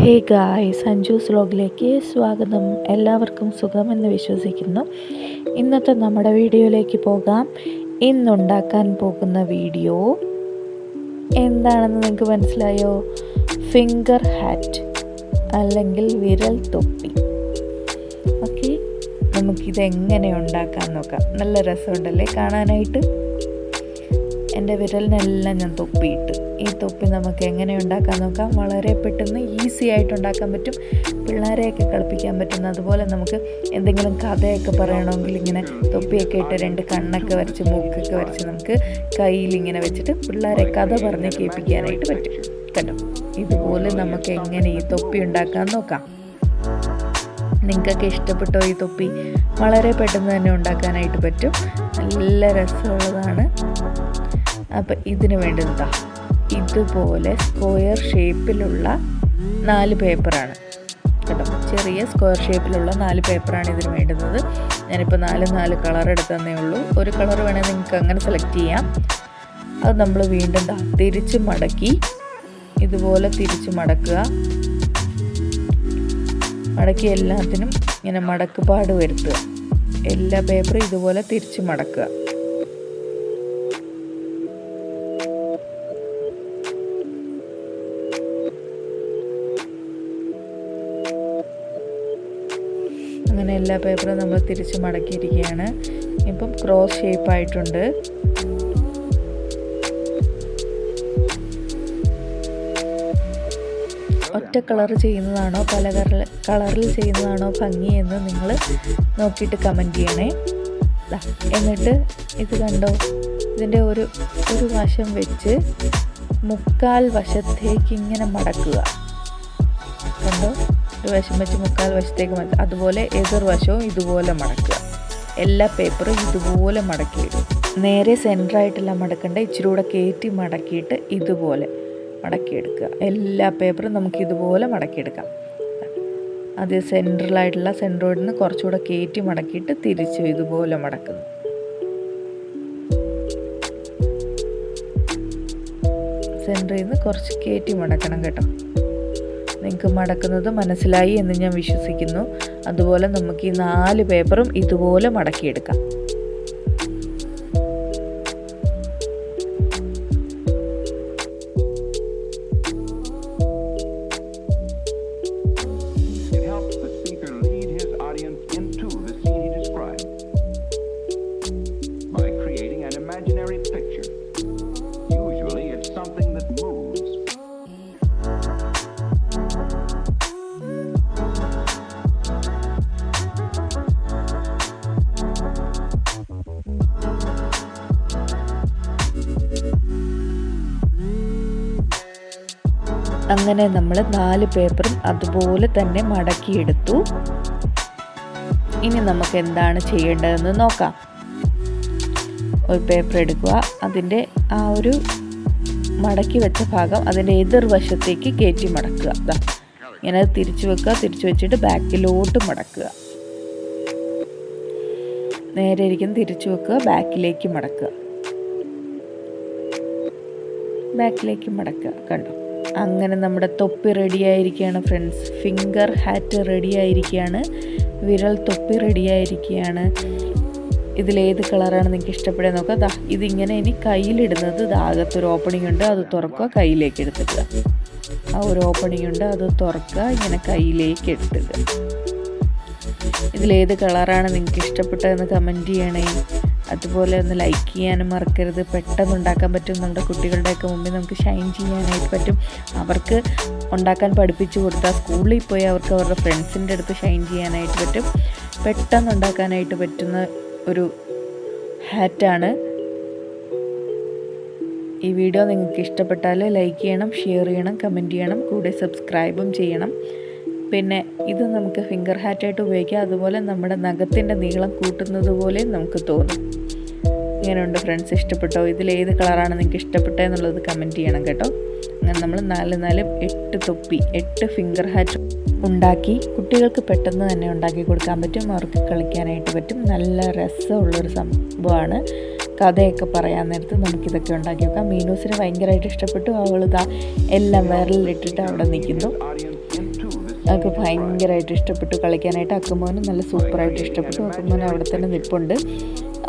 ഹേ ഗായ് സഞ്ജൂസ് വ്ലോഗിലേക്ക് സ്വാഗതം. എല്ലാവർക്കും സുഖമെന്ന് വിശ്വസിക്കുന്നു. ഇന്നത്തെ നമ്മുടെ വീഡിയോയിലേക്ക് പോകാം. ഇന്നുണ്ടാക്കാൻ പോകുന്ന വീഡിയോ എന്താണെന്ന് നിങ്ങൾക്ക് മനസ്സിലായോ? ഫിംഗർ ഹാറ്റ് അല്ലെങ്കിൽ വിരൽ തൊപ്പി. ഓക്കെ നമുക്കിത് എങ്ങനെ ഉണ്ടാക്കാൻ നോക്കാം? നല്ല രസമുണ്ടല്ലേ കാണാനായിട്ട്? എന്റെ വിരലിനെല്ലാം ഞാൻ തൊപ്പിയിട്ട്. ഈ തൊപ്പി നമുക്ക് എങ്ങനെ ഉണ്ടാക്കാൻ നോക്കാം? വളരെ പെട്ടെന്ന് ഈസി ആയിട്ട് ഉണ്ടാക്കാൻ പറ്റും. പിള്ളേരെയൊക്കെ കളിപ്പിക്കാൻ പറ്റുന്ന അതുപോലെ നമുക്ക് എന്തെങ്കിലും കഥയൊക്കെ പറയണമെങ്കിൽ ഇങ്ങനെ തൊപ്പിയൊക്കെ ഇട്ട് രണ്ട് കണ്ണൊക്കെ വരച്ച് മൂക്കൊക്കെ വരച്ച് നമുക്ക് കയ്യിൽ ഇങ്ങനെ വെച്ചിട്ട് പിള്ളേരെ കഥ പറഞ്ഞ് കേൾപ്പിക്കാനായിട്ട് പറ്റും. കേട്ടോ ഇതുപോലെ നമുക്ക് എങ്ങനെ ഈ തൊപ്പി ഉണ്ടാക്കാൻ നോക്കാം. നിങ്ങൾക്കൊക്കെ ഇഷ്ടപ്പെട്ടോ ഈ തൊപ്പി? വളരെ പെട്ടെന്ന് തന്നെ ഉണ്ടാക്കാനായിട്ട് പറ്റും. നല്ല രസമുള്ളതാണ്. അപ്പം ഇതിന് എന്താ ഇതുപോലെ സ്ക്വയർ ഷേപ്പിലുള്ള നാല് പേപ്പറാണ് കേട്ടോ? ചെറിയ സ്ക്വയർ ഷേപ്പിലുള്ള നാല് പേപ്പറാണ് ഇതിന് വേണ്ടുന്നത്. ഞാനിപ്പോൾ നാല് നാല് കളർ എടുത്തതന്നേ ഉള്ളൂ. ഒരു കളർ വേണമെങ്കിൽ നിങ്ങൾക്ക് അങ്ങനെ സെലക്ട് ചെയ്യാം. അത് നമ്മൾ വീണ്ടും തിരിച്ച് മടക്കി ഇതുപോലെ തിരിച്ച് മടക്കുക. മടക്കി എല്ലാത്തിനും ഇങ്ങനെ മടക്കുപാട് വരുത്തുക. എല്ലാ പേപ്പറും ഇതുപോലെ തിരിച്ച് മടക്കുക. അങ്ങനെ എല്ലാ പേപ്പറും നമ്മൾ തിരിച്ച് മടക്കിയിരിക്കുകയാണ്. ഇപ്പം ക്രോസ് ഷേപ്പായിട്ടുണ്ട് ഒറ്റ കളർ ചെയ്യുന്നതാണോ പല കളർ കളറിൽ ചെയ്യുന്നതാണോ ഭംഗിയെന്ന് നിങ്ങൾ നോക്കിയിട്ട് കമന്റ് ചെയ്യണേ. എന്നിട്ട് ഇത് കണ്ടോ ഇതിന്റെ ഒരു ഒരു വശം വെച്ച് മുക്കാൽ വശത്തേക്ക് ഇങ്ങനെ മടക്കുക. കണ്ടോ? ഒരു വശം വെച്ച് മുക്കാൽ വശത്തേക്ക് മടക്കുക അതുപോലെ എതിർവശവും ഇതുപോലെ മടക്കുക. എല്ലാ പേപ്പറും ഇതുപോലെ മടക്കി മടക്കിയിടും നേരെ സെന്ററായിട്ടല്ല മടക്കേണ്ട ഇച്ചിരി കൂടെ കയറ്റി മടക്കിയിട്ട് ഇതുപോലെ മടക്കിയെടുക്കുക എല്ലാ പേപ്പറും നമുക്ക് ഇതുപോലെ മടക്കിയെടുക്കാം അത് സെൻട്രലായിട്ടുള്ള സെൻട്രോയിഡിൽ നിന്ന് കുറച്ചുകൂടെ കയറ്റി മടക്കിയിട്ട് തിരിച്ചു ഇതുപോലെ മടക്കുന്നു. സെന്ററിൽ നിന്ന് കുറച്ച് കയറ്റി മടക്കണം കേട്ടോ. നിങ്ങൾക്ക് മടക്കുന്നത് മനസ്സിലായി എന്ന് ഞാൻ വിശ്വസിക്കുന്നു. അതുപോലെ നമുക്ക് ഈ നാല് പേപ്പറും ഇതുപോലെ മടക്കിയെടുക്കാം. അങ്ങനെ നമ്മൾ നാല് പേപ്പറും അതുപോലെ തന്നെ മടക്കിയെടുത്തു. ഇനി നമുക്ക് എന്താണ് ചെയ്യേണ്ടതെന്ന് നോക്കാം. ഒരു പേപ്പർ എടുക്കുക. അതിന്റെ ആ ഒരു മടക്കി വെച്ച ഭാഗം അതിന്റെ എതിർവശത്തേക്ക് കയറ്റി മടക്കുക. ഇങ്ങനെ തിരിച്ചു വെക്കുക. തിരിച്ചു വെച്ചിട്ട് ബാക്കിലോട്ട് മടക്കുക. നേരെ ഇരിക്കും തിരിച്ചു വെക്കുക. ബാക്കിലേക്ക് മടക്കുക. ബാക്കിലേക്ക് മടക്കുക. കണ്ടോ? അങ്ങനെ നമ്മുടെ തൊപ്പി റെഡി ആയിരിക്കുകയാണ് ഫ്രണ്ട്സ് ഫിംഗർ ഹാറ്റ് റെഡി ആയിരിക്കുകയാണ് വിരൽ തൊപ്പി റെഡി ആയിരിക്കുകയാണ്. ഇതിലേത് കളറാണ് നിങ്ങൾക്ക് ഇഷ്ടപ്പെടുക നോക്കുക ദാ ഇതിങ്ങനെ ഇനി കയ്യിലിടുന്നത് ദാകത്തൊരു ഓപ്പണിംഗ് ഉണ്ട് അത് തുറക്കുക കയ്യിലേക്ക് എടുത്തിടുക. ആ ഒരു ഓപ്പണിംഗ് ഉണ്ട് അത് തുറക്കുക ഇങ്ങനെ കയ്യിലേക്ക് എടുത്തിടുക. ഇതിലേത് കളറാണ് നിങ്ങൾക്ക് ഇഷ്ടപ്പെട്ടതെന്ന് കമന്റ് ചെയ്യണേ. അതുപോലെ ഒന്ന് ലൈക്ക് ചെയ്യാനും മറക്കരുത്. പെട്ടെന്ന് ഉണ്ടാക്കാൻ പറ്റും. നമ്മുടെ കുട്ടികളുടെയൊക്കെ മുമ്പിൽ നമുക്ക് ഷൈൻ ചെയ്യാനായിട്ട് പറ്റും. അവർക്ക് ഉണ്ടാക്കാൻ പഠിപ്പിച്ചു കൊടുത്താൽ സ്കൂളിൽ പോയി അവർക്ക് അവരുടെ ഫ്രണ്ട്സിന്റെ അടുത്ത് ഷൈൻ ചെയ്യാനായിട്ട് പറ്റും. പെട്ടെന്ന് ഉണ്ടാക്കാനായിട്ട് പറ്റുന്ന ഒരു ഹാറ്റാണ് ഈ വീഡിയോ നിങ്ങൾക്ക് ഇഷ്ടപ്പെട്ടാൽ ലൈക്ക് ചെയ്യണം ഷെയർ ചെയ്യണം കമന്റ് ചെയ്യണം കൂടെ സബ്സ്ക്രൈബും ചെയ്യണം. പിന്നെ ഇത് നമുക്ക് ഫിംഗർ ഹാറ്റായിട്ട് ഉപയോഗിക്കാം. അതുപോലെ നമ്മുടെ നഖത്തിന്റെ നീളം കൂട്ടുന്നത് പോലെ നമുക്ക് തോന്നും. ഇങ്ങനെയുണ്ട് ഫ്രണ്ട്സ്? ഇഷ്ടപ്പെട്ടോ? ഇതിൽ ഏത് കളറാണ് നിങ്ങൾക്ക് ഇഷ്ടപ്പെട്ടത് എന്നുള്ളത് കമന്റ് ചെയ്യണം കേട്ടോ. അങ്ങനെ നമ്മൾ നാല് നാല് എട്ട് തൊപ്പി എട്ട് ഫിംഗർ ഹാറ്റ് ഉണ്ടാക്കി കുട്ടികൾക്ക് പെട്ടെന്ന് തന്നെ ഉണ്ടാക്കി കൊടുക്കാൻ പറ്റും. അവർക്ക് കളിക്കാനായിട്ട് പറ്റും. നല്ല രസമുള്ളൊരു സംഭവമാണ്. കഥയൊക്കെ പറയാൻ നേരത്ത് നമുക്കിതൊക്കെ ഉണ്ടാക്കി വെക്കാം. മീനൂസിന് ഭയങ്കരമായിട്ട് ഇഷ്ടപ്പെട്ടു. അവൾ അവളിതാ എല്ലാം വിരലിലിട്ടിട്ട് അവിടെ നിൽക്കുന്നു. അതൊക്കെ ഭയങ്കരമായിട്ട് ഇഷ്ടപ്പെട്ടു കളിക്കാനായിട്ട്. അക്കുമോനും നല്ല സൂപ്പറായിട്ട് ഇഷ്ടപ്പെട്ടു. അക്കുമോൻ അവിടെ തന്നെ നിൽപ്പുണ്ട്.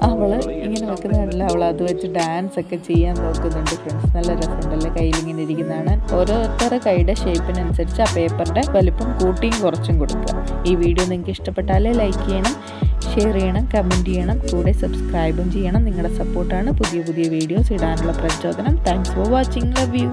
അവൾ ഇങ്ങനെ വെക്കുന്ന കണ്ടില്ല അവൾ അത് വെച്ച് ഡാൻസ് ഒക്കെ ചെയ്യാൻ നോക്കുന്നുണ്ട് ഫ്രണ്ട്സ് നല്ല രസമുണ്ടല്ലേ? കയ്യിലിങ്ങനെ ഇരിക്കുന്നതാണ്. ഓരോരുത്തരുടെ കൈയുടെ ഷേപ്പിനനുസരിച്ച് ആ പേപ്പറിന്റെ വലിപ്പം കൂട്ടിയും കുറച്ചും കൊടുക്കുക. ഈ വീഡിയോ നിങ്ങൾക്ക് ഇഷ്ടപ്പെട്ടാലേ ലൈക്ക് ചെയ്യണം ഷെയർ ചെയ്യണം കമന്റ് ചെയ്യണം കൂടെ സബ്സ്ക്രൈബും ചെയ്യണം. നിങ്ങളുടെ സപ്പോർട്ടാണ് പുതിയ പുതിയ വീഡിയോസ് ഇടാനുള്ള പ്രചോദനം. Thanks for watching love you